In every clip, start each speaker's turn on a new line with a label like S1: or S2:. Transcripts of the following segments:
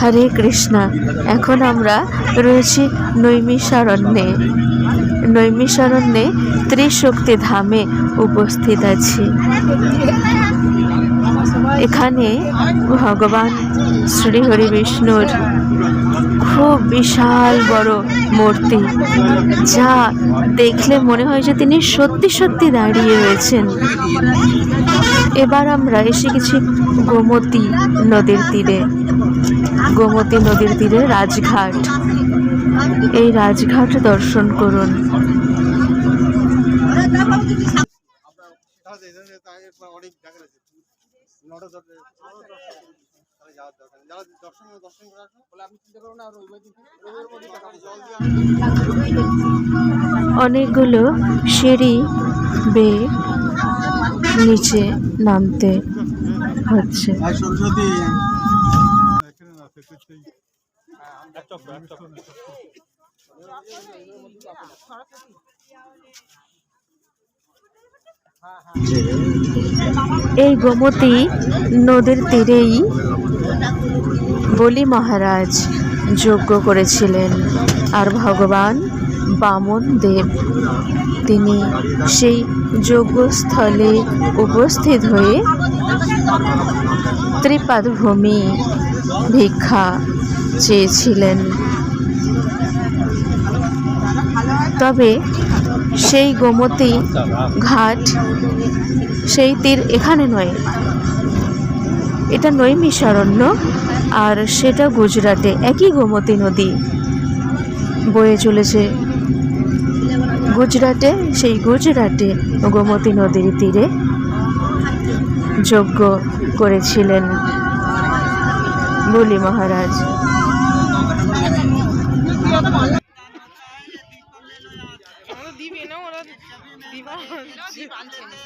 S1: হরে কৃষ্ণা। এখন আমরা রয়েছি নৈমিষারণ্যে। নৈমিষারণ্যে ত্রিশক্তি ধামে উপস্থিত আছি। এখানে ভগবান শ্রী হরি বিষ্ণুর খুব বিশাল বড় মূর্তি, যা দেখলে মনে হয় যে তিনি সত্যি সত্যি দাঁড়িয়ে রয়েছেন। এবার আমরা এসে গেছি গোমতী নদীর তীরে। গোমতী নদীর তীরে রাজঘাট। এই রাজঘাট দর্শন করুন।
S2: অনেক নটা দশটা তাহলে যাওয়ার দরকার যারা দর্শন দর্শন করে আসো বলে আপনি চিন্তা করুন আর ওই দিন রবিবার জল দিয়ে
S1: অনেকগুলো সিঁড়ি বেয়ে নিচে নামতে হচ্ছে
S2: সরস্বতী
S1: এই গোমতী নদীর তীরেই বলি মহারাজ যজ্ঞ করেছিলেন আর ভগবান বামন দেব। তিনি সেই যজ্ঞস্থলে উপস্থিত হয়ে ত্রিপাদভূমি ভিক্ষা চেয়েছিলেন। তবে সেই গোমতী ঘাট, সেই তীর এখানে নয়। এটা নৈমিষারণ্য আর সেটা গুজরাটে। একই গোমতী নদী বয়ে চলেছে। গুজরাটে, সেই গুজরাটে গোমতী নদীর তীরে যজ্ঞ করেছিলেন বলি মহারাজ
S3: ওরা দিবে না ওরা দিবা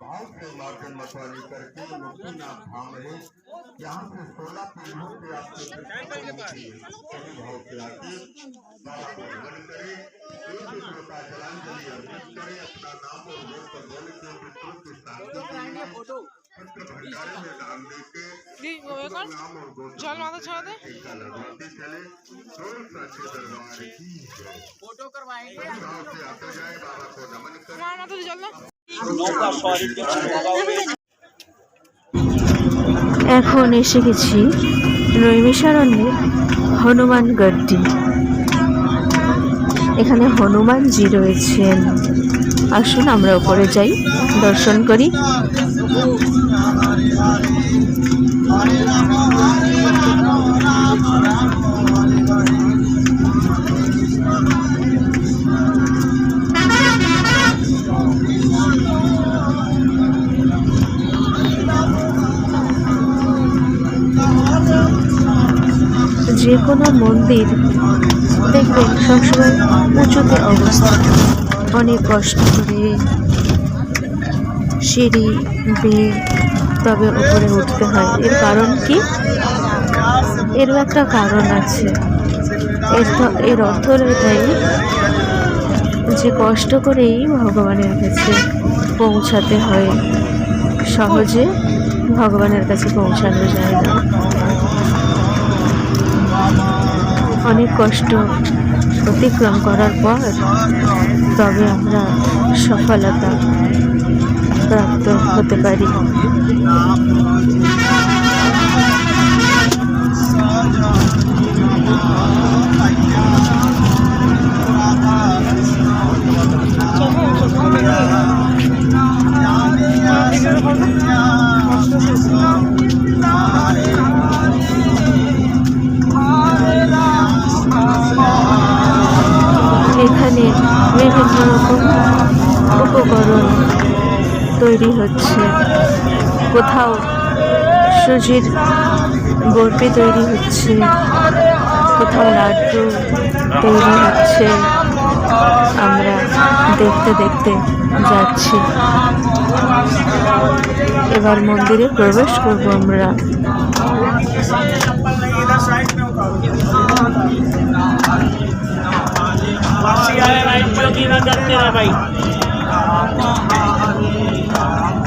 S4: भाव करके मुक्तिनाथ धाम है। यहाँ से सोलह पीढ़ियों के आपको सभी भाव खिलाते अपना नाम और के पितरों
S3: জল মাথা তোমার জল
S1: এখন এসে গেছি নৈমিষারণ্যের হনুমান গড্ডি এখানে হনুমানজি রয়েছেন। আসুন আমরা উপরে যাই দর্শন করি। যে কোনো মন্দির দেখবেন সবসময় উঁচুতে অবস্থিত। অনেক কষ্ট করে সিঁড়ি বেয়ে তবে উপরে উঠতে হয়। এর কারণ কি? এরও একটা কারণ আছে। এর এর অর্থ হলো এটাই যে কষ্ট করেই ভগবানের কাছে পৌঁছাতে হয়। সহজে ভগবানের কাছে পৌঁছানো যায় না। অনেক কষ্ট অতিক্রম করার পর তবে আমরা সফলতা প্রাপ্ত হতে পারি। এখানে বিভিন্ন রকম উপকরণ তৈরি হচ্ছে। কোথাও সুজির বরফি তৈরি হচ্ছে, কোথাও লাড্ডু তৈরি হচ্ছে। আমরা দেখতে দেখতে যাচ্ছি। এবার মন্দিরে প্রবেশ করব আমরা।
S2: Thank you.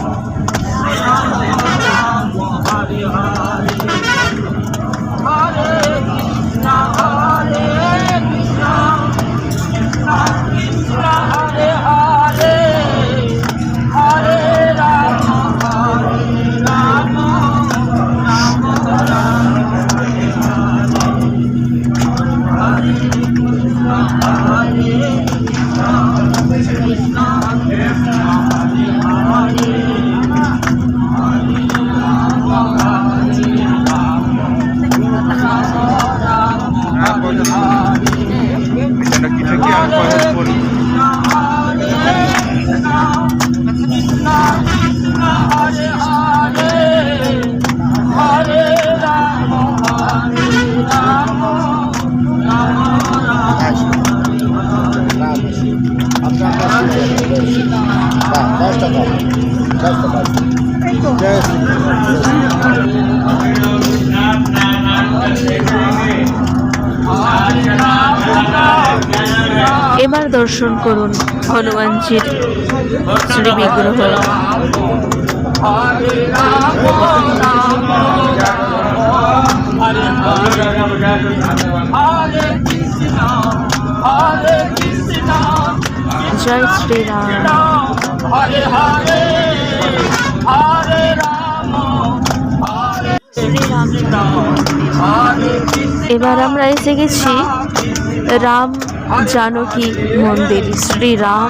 S1: এবার দর্শন করুন হনুমানজির শ্রী বিগ্রহ জয় শ্রীরাম। এবার আমরা এসে গেছি রাম জানকী মন্দির শ্রী রাম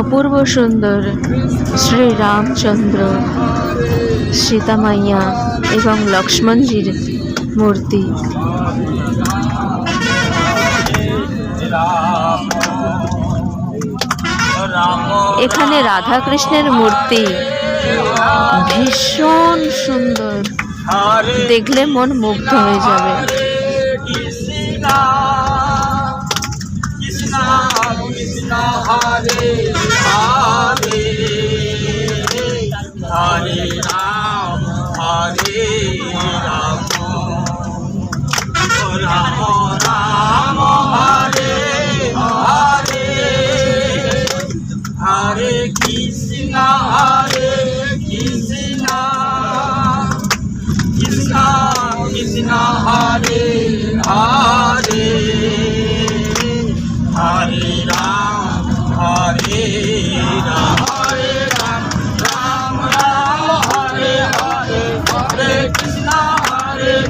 S1: অপূর্ব সুন্দর শ্রী রামচন্দ্র সীতামাইয়া এবং লক্ষ্মণজির মূর্তি। এখানে রাধা কৃষ্ণের মূর্তি ভীষণ সুন্দর। দেখলে মন মুগ্ধ হয়ে যাবে।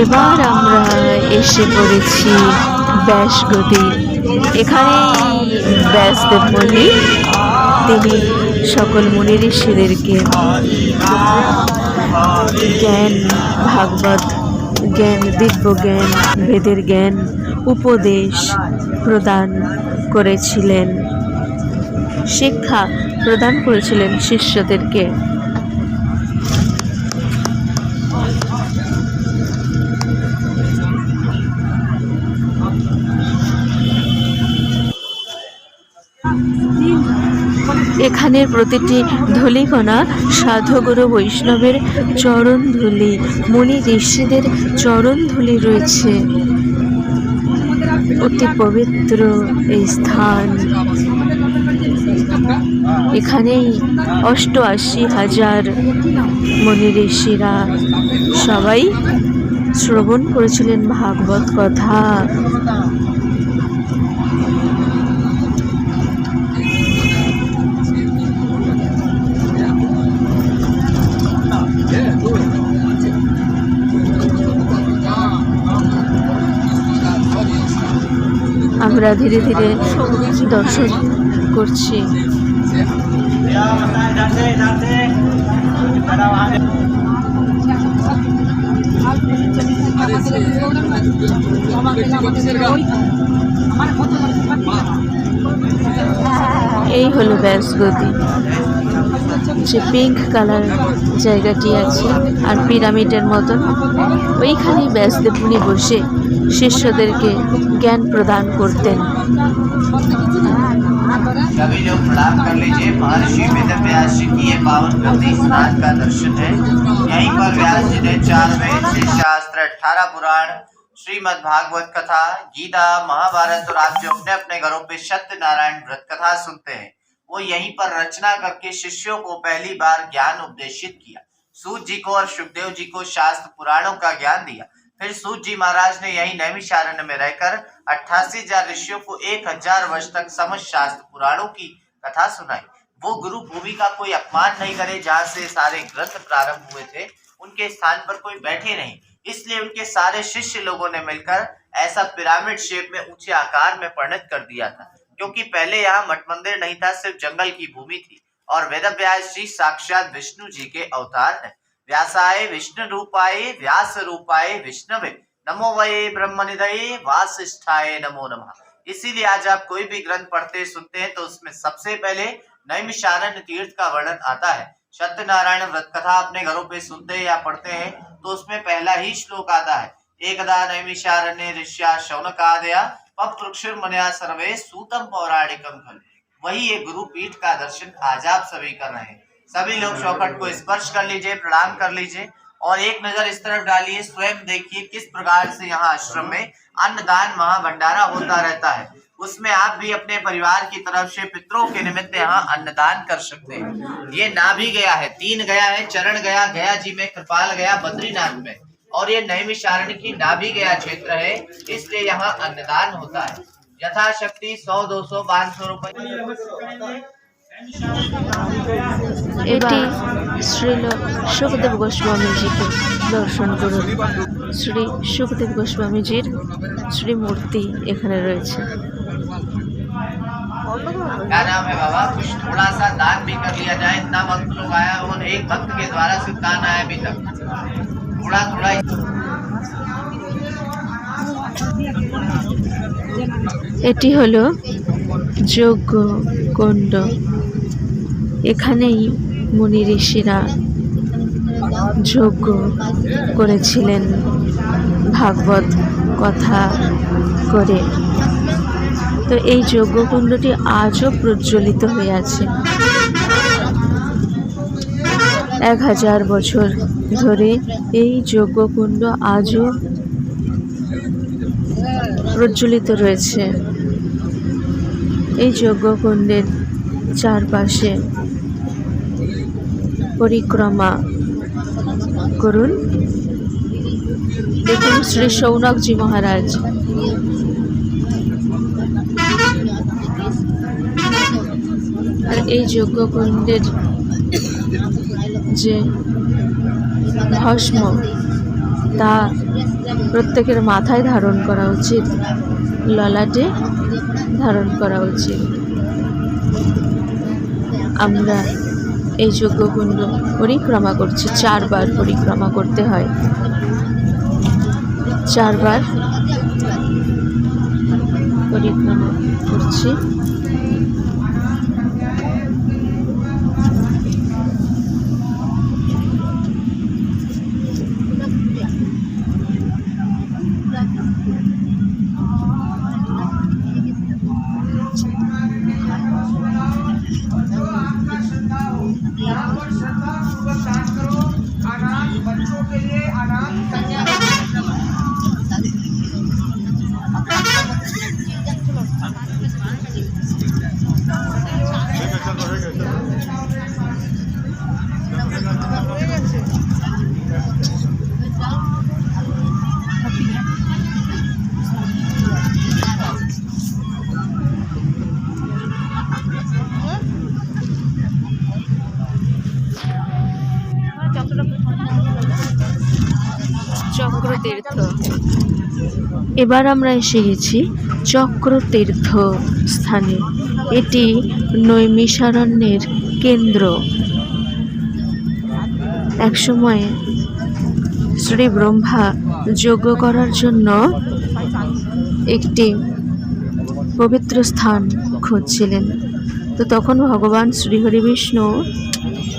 S1: এবার আমরা এসে পড়েছি ব্যাসগতি। এখানেই ব্যাসদেব মুনি তিনি সকল মুনি ঋষিদেরকে জ্ঞান, ভাগবত জ্ঞান, দিব্য জ্ঞান, বেদের জ্ঞান, উপদেশ প্রদান করেছিলেন। শিক্ষা প্রদান করেছিলেন শিষ্যদেরকে। এখানের প্রতিটি ধূলিকণা সাধুগুরু বৈষ্ণবের চরণ ধুলি, মুনি ঋষিদের চরণ ধুলি রয়েছে। অতি পবিত্র এই স্থান। এখানেই অষ্টআশি হাজার মুনি ঋষিরা সবাই শ্রবণ করেছিলেন ভাগবত কথা। আমরা ধীরে ধীরে দর্শন করছি। এই হলো ব্যাস গতি। যে পিঙ্ক কালার জায়গাটি আছে আর পিরামিডের মতন। ওইখানেই ব্যাসদেব মুনি বসে শিষ্যদেরকে জ্ঞান প্রদান করতেন
S5: सभी लोग प्रणाम कर लीजिए महर्षि वेद व्यास जी की ये पावन गति स्नान का दर्शन है यहीं पर व्यास जी ने चार वेद छह शास्त्र अठारह पुराण श्रीमद् भागवत कथा गीता महाभारत और आप जो अपने अपने घरों पे सत्यनारायण व्रत कथा सुनते हैं वो यहीं पर रचना करके शिष्यों को पहली बार ज्ञान उपदेशित किया सूत जी को और सुखदेव जी को शास्त्र पुराणों का ज्ञान दिया फिर सूत जी महाराज ने यही नैमी नैमिषारण्य में रहकर अट्ठासी हज़ार ऋषियों को एक हज़ार वर्ष तक समस्त शास्त्र पुराणों की कथा सुनाई। वो गुरु भूमि का कोई अपमान नहीं करे जहाँ से सारे ग्रंथ प्रारंभ हुए थे, उनके स्थान पर कोई बैठे नहीं। इसलिए उनके सारे शिष्य लोगों ने मिलकर ऐसा पिरामिड शेप में ऊँचे आकार में परिणत कर दिया था, क्योंकि पहले यहाँ मठ मंदिर नहीं था, सिर्फ़ जंगल की भूमि थी। और वेद व्यास जी साक्षात विष्णु जी के अवतार हैं। व्यासाय विष्णु रूपाय व्यास रूपाय विष्णवे। नमो वये ब्रह्म निधये वासिष्ठाय नमो नमः। इसीलिए आज आप कोई भी ग्रंथ पढ़ते, सुनते हैं तो उसमें सबसे पहले नैमिषारण्य तीर्थ का वर्णन आता है। सत्यनारायण व्रत कथा अपने घरों पे सुनते या पढ़ते हैं तो उसमें पहला ही श्लोक आता है। एकदा नैमिषारण्य ऋष्या शौनकादया पप्रुक्षुर मन्या सर्वे सूतम पौराणिकम खल वही ये गुरु पीठ का दर्शन आज आप सभी कर रहे हैं। सभी लोग चौखट को स्पर्श कर लीजिए, प्रणाम कर लीजिए और एक नज़र इस तरफ़ डालिए, स्वयं देखिए किस प्रकार से यहाँ आश्रम में अन्नदान महाभंडारा होता रहता है। उसमें आप भी अपने परिवार की तरफ़ से, पितरों के निमित्त यहाँ अन्नदान कर सकते हैं। ये ना भी गया है, तीन गया है, चरण गया गया जी में, कृपाल गया, बद्रीनाथ में। और ये नैमिषारण्य की नाभि गया क्षेत्र है, इसलिए यहाँ अन्नदान होता है। यथाशक्ति सौ दो सौ पाँच सौ रुपए
S1: এটি শ্রীল সুখদেব গোস্বামীজিকে দর্শন করুন শ্রী সুখদেব গোস্বামীজির শ্রীমূর্তি এখানে রয়েছে
S5: क्या नाम है बाबा कुछ थोड़ा सा दान भी कर लिया जाए इतना भक्त लोग आया और एक भक्त के द्वारा सिर्फ दान आया अभी तक थोड़ा थोड़ा
S1: এটি হলো যজ্ঞ কুণ্ড এখানেই মুনি ঋষিরা যজ্ঞ করেছিলেন ভাগবত কথা করে। তো এই যজ্ঞকুণ্ডটি আজও প্রজ্বলিত হয়ে আছে। এক হাজার বছর ধরে এই যজ্ঞকুণ্ড আজও প্রজ্বলিত রয়েছে। এই যজ্ঞকুণ্ডের চারপাশে পরিক্রমা করুন। দেখুন শ্রী সৌনকজি মহারাজ। আর এই যজ্ঞকুণ্ডের যে ভস্ম, তা প্রত্যেকের মাথায় ধারণ করা উচিত, ললাটে ধারণ করা উচিত। আমরা এই যজ্ঞকুণ্ড পরিক্রমা করছি চারবার পরিক্রমা করতে হয়। চারবার পরিক্রমা করছি। এবার আমরা এসে গেছি চক্রতীর্থ স্থানে। এটি নৈমিষারণ্যের কেন্দ্র। একসময় শ্রী ব্রহ্মা যজ্ঞ করার জন্য একটি পবিত্র স্থান খুঁজছিলেন। তো তখন ভগবান শ্রীহরি বিষ্ণু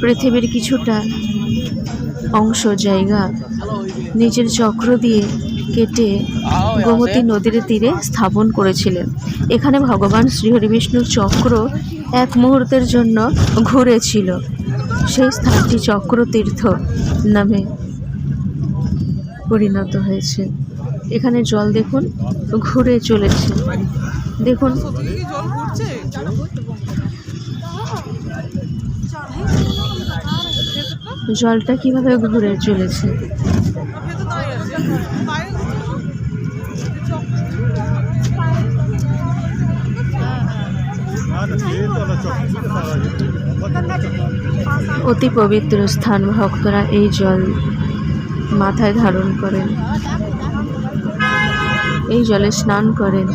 S1: পৃথিবীর কিছুটা অংশ, জায়গা, নিজের চক্র দিয়ে কেটে গোমতী নদীর তীরে স্থাপন করেছিলেন। এখানে ভগবান শ্রীহরি বিষ্ণুর চক্র এক মুহূর্তের জন্য ঘুরেছিল। সেই স্থানটি চক্রতীর্থ নামে পরিণত হয়েছে। এখানে জল দেখুন ঘুরে চলেছে। দেখুন। জলটা কীভাবে ঘুরে চলেছে
S3: ভেতর দাঁড়িয়ে আছে বাইরে
S1: অতি পবিত্র স্থান। ভক্তরা এই জল মাথায় ধারণ করেন। এই জলে স্নান করেন।